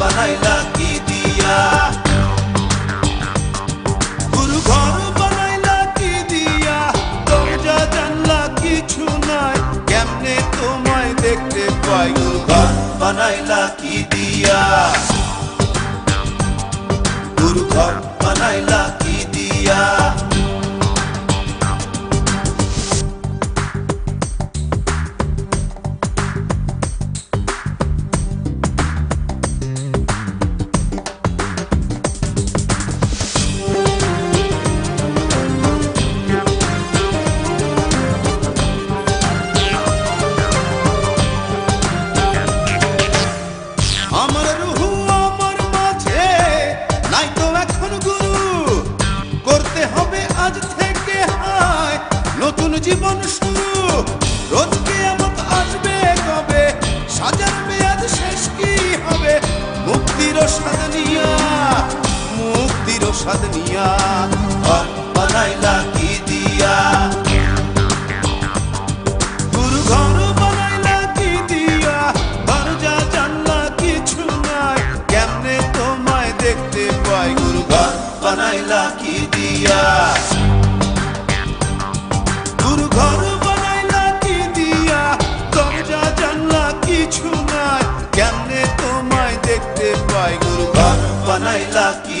বানাইলা কি দিয়া গুরু ঘর কি দিয়া জানলা কিছু নাই কেমনে তোমায় দেখতে পাই গুরু ঘর বানাইলা কি দিয়া গুরু ঘর বানাইলা মুক্তির স্বাদ নিয়া দিয়া? গুরু ঘর বানাইলা কি দিয়া? জানলা কিছু নাই, কেমনে তোমায় দেখতে পাই? গুরু বানাইলা কি